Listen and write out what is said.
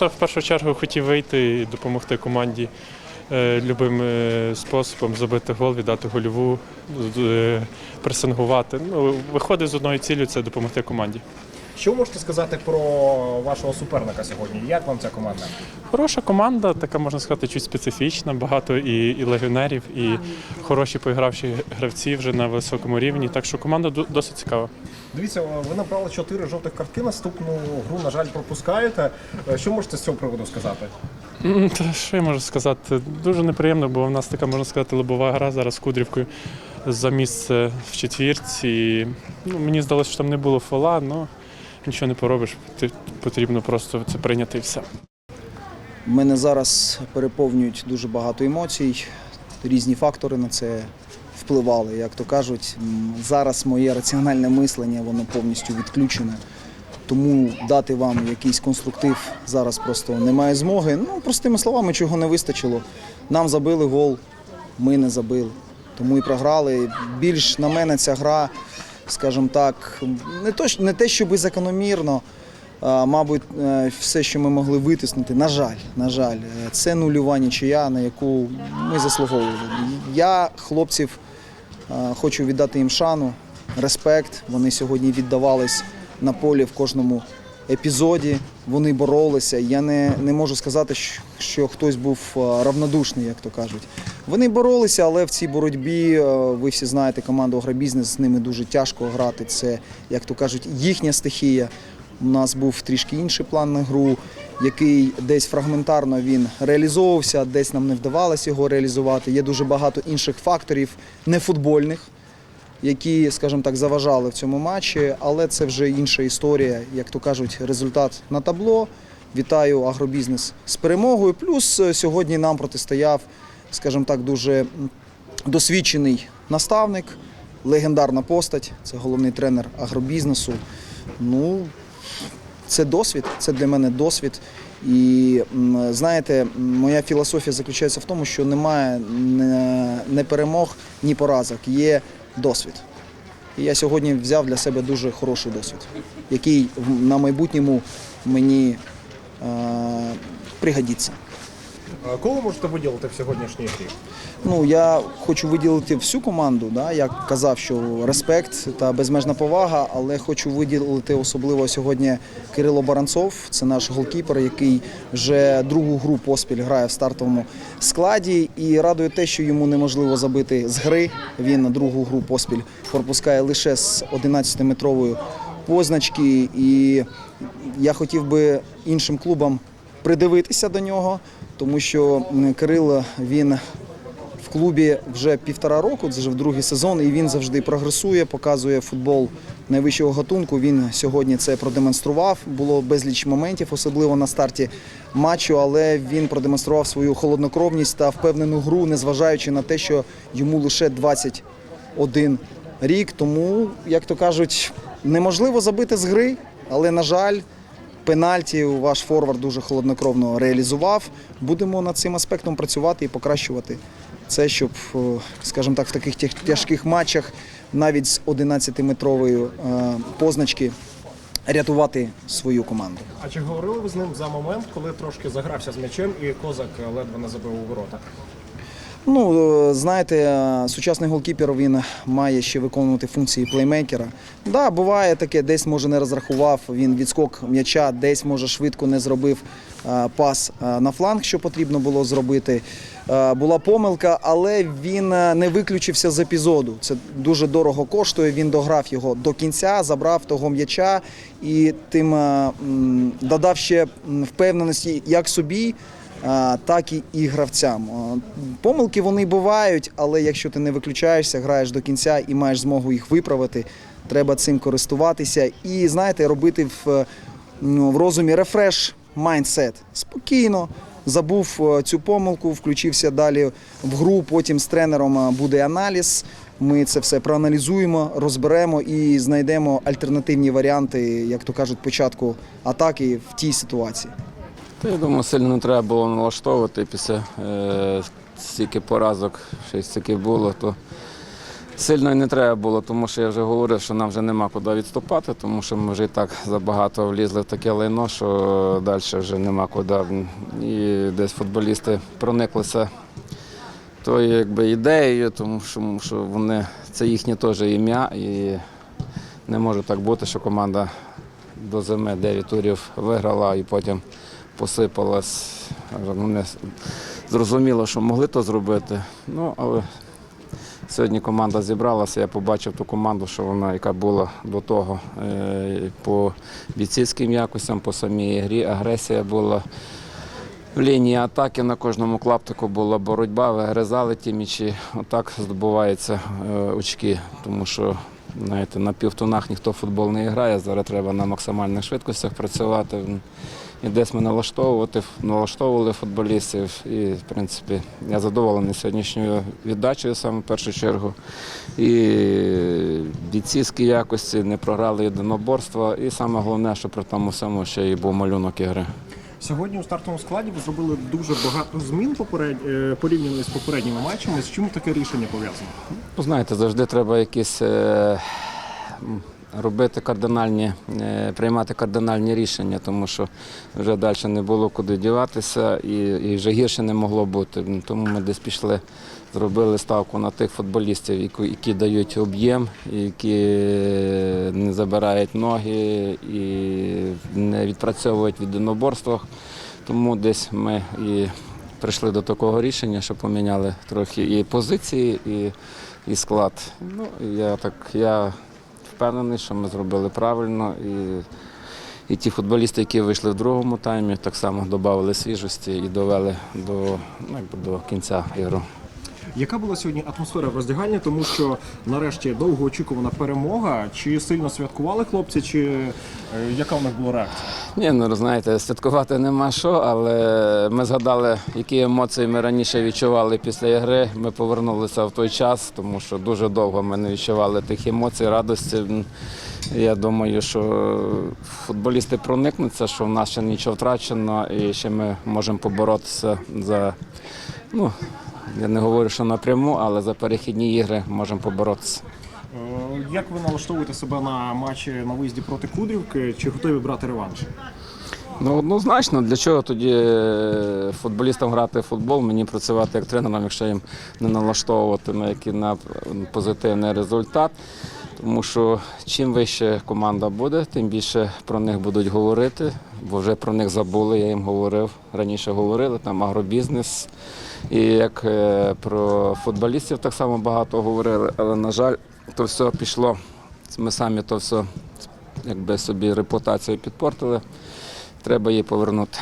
та в першу чергу хотів вийти і допомогти команді е, любим е, способом забити гол, віддати гольову, е, пресингувати. Ну, виходить з одною цілею це допомогти команді. Що можете сказати про вашого суперника сьогодні? Як вам ця команда? Хороша команда, така можна сказати, чуть специфічна, багато і, і легіонерів, і хороші поігравші гравці вже на високому рівні. Так що команда досить цікава. Дивіться, ви набрали чотири жовтих картки. Наступну гру, на жаль, пропускаєте. Е, Що можете з цього приводу сказати? Та що я можу сказати? Дуже неприємно, бо в нас така, можна сказати, лобова гра зараз з Кудрівкою за місце в четвірці. Ну, мені здалося, що там не було фола, але нічого не поробиш. Потрібно просто це прийняти і все. Мене зараз переповнюють дуже багато емоцій, різні фактори на це впливали. Як то кажуть, зараз моє раціональне мислення воно повністю відключене. Тому дати вам якийсь конструктив зараз просто немає змоги. Ну, простими словами, чого не вистачило. Нам забили гол, ми не забили. Тому і програли. Більш на мене ця гра, скажімо так, не, то, не те, щоб закономірно. Мабуть, е, все, що ми могли витиснути, на жаль, на жаль, е, це нульова нічия, на яку ми заслуговували. Я хлопців хочу віддати їм шану, респект. Вони сьогодні віддавались на полі в кожному епізоді. Вони боролися. Я не, не можу сказати, що, хтось був равнодушний, як то кажуть. Вони боролися, але в цій боротьбі е, ви всі знаєте команду Агробізнес, з ними дуже тяжко грати. Це, як то кажуть, їхня стихія. У нас був трішки інший план на гру, який десь фрагментарно він реалізовувався, десь нам не вдавалося його реалізувати. Є дуже багато інших факторів нефутбольних, які, скажімо так, заважали в цьому матчі, але це вже інша історія. Як то кажуть, результат на табло. Вітаю агробізнес з перемогою. Плюс е, сьогодні нам протистояв, скажімо так, дуже досвідчений наставник, легендарна постать. Це головний тренер агробізнесу. Ну, це досвід, це для мене досвід. І знаєте, моя філософія заключається в тому, що немає не, не перемог, ні поразок, є досвід. І я сьогодні взяв для себе дуже хороший досвід, який на майбутньому мені е, пригодиться. Кого можете виділити в сьогоднішній грі? Ну, я хочу виділити всю команду. Да? Я казав, що респект та безмежна повага, але хочу виділити особливо сьогодні Кирило Баранцов. Це наш голкіпер, який вже другу гру поспіль грає в стартовому складі. І радує те, що йому неможливо забити з гри. Він на другу гру поспіль пропускає лише з 11-метрової позначки. І я хотів би іншим клубам придивитися до нього, тому що Кирило він в клубі вже півтора року, це вже в другий сезон, і він завжди прогресує, показує футбол найвищого гатунку. Він сьогодні це продемонстрував. Було безліч моментів, особливо на старті матчу, але він продемонстрував свою холоднокровність та впевнену гру, незважаючи на те, що йому лише 21 рік. Тому, як то кажуть, неможливо забити з гри, але на жаль. Пенальті ваш форвард дуже холоднокровно реалізував. Будемо над цим аспектом працювати і покращувати це, щоб, е, скажімо так, в таких тяжких матчах навіть з 11-метрової е, позначки рятувати свою команду. А чи говорили ви з ним за момент, коли трошки загрався з м'ячем і козак ледве не забив у ворота? Ну, е, знаєте, сучасний голкіпер він має ще виконувати функції плеймейкера. Да, буває таке, десь може не розрахував він відскок м'яча, десь може швидко не зробив е, пас е, на фланг, що потрібно було зробити. Була помилка, але він не виключився з епізоду. Це дуже дорого коштує. Він дограв його до кінця, забрав того м'яча і тим додав ще впевненості як собі так і, гравцям. Помилки вони бувають, але якщо ти не виключаєшся, граєш до кінця і маєш змогу їх виправити, треба цим користуватися і знаєте, робити в, в розумі рефреш майндсет. Спокійно. Забув е, цю помилку, включився далі в гру. Потім з тренером е, буде аналіз. Ми це все проаналізуємо, розберемо і знайдемо альтернативні варіанти, як то кажуть, початку атаки в тій ситуації. Та я думаю, сильно не треба було налаштовувати після е, стільки поразок, й стільки було, то Сильно і не треба було, тому що я вже говорив, що нам вже нема куди відступати, тому що ми вже і так забагато влізли в таке лайно, що далі вже нема куди. І десь футболісти прониклися тою якби, ідеєю, тому що, що вони, це їхнє теж ім'я. І не може так бути, що команда до зими 9 турів виграла і потім посипалась. Вони зрозуміло, що могли то зробити. Ну, але Сьогодні команда зібралася, я побачив ту команду, що вона, яка була до того е, по бійцівським якостям, по самій грі, агресія була. В лінії атаки на кожному клаптику була боротьба, вигризали ті м'ячі. Отак здобуваються е, очки, тому що знаєте, на півтонах ніхто футбол не грає. Зараз треба на максимальних швидкостях працювати. І десь ми налаштовувати, налаштовували футболістів. І, в принципі, я задоволений сьогоднішньою віддачею саме в першу чергу. І бійцівські якості не програли єдиноборства. І саме головне, що при тому всьому ще й був малюнок ігри. Сьогодні у стартовому складі ви зробили дуже багато змін поперед... е, порівняно з попередніми матчами. З чим таке рішення пов'язано? Ну, знаєте, завжди треба якісь е, робити кардинальні, е, приймати кардинальні рішення, тому що вже далі не було куди діватися і, і вже гірше не могло бути. Ну, Тому ми десь пішли, зробили ставку на тих футболістів, які, які дають об'єм, які не забирають ноги і не відпрацьовують в єдиноборствах. Тому десь ми і прийшли до такого рішення, що поміняли трохи і позиції, і, і склад. Ну, я так я впевнений, що ми зробили правильно. І, і ті футболісти, які вийшли в другому таймі, так само додали свіжості і довели до, ну, до кінця ігру. Яка була сьогодні атмосфера в роздягальні, тому що нарешті довго очікувана перемога. Чи сильно святкували хлопці, чи е, яка в них була реакція? Ні, ну знаєте, святкувати нема що, але ми згадали, які емоції ми раніше відчували після ігри. Ми повернулися в той час, тому що дуже довго ми не відчували тих емоцій, радості. Я думаю, що футболісти проникнуться, що в нас ще нічого втрачено і ще ми можемо поборотися за. Ну, я не говорю, що напряму, але за перехідні ігри можемо поборотися. Е, Як ви налаштовуєте себе на матчі на виїзді проти Кудрівки? Чи готові брати реванш? Ну, однозначно, для чого тоді е, футболістам грати в футбол, мені працювати як тренером, якщо їм не налаштовувати на який на позитивний результат. Тому що чим вище команда буде, тим більше про них будуть говорити, бо вже про них забули, я їм говорив. Раніше говорили, там агробізнес. І як е, про футболістів так само багато говорили, але, на жаль, то все пішло. Ми самі то все якби собі репутацію підпортили. Треба її повернути.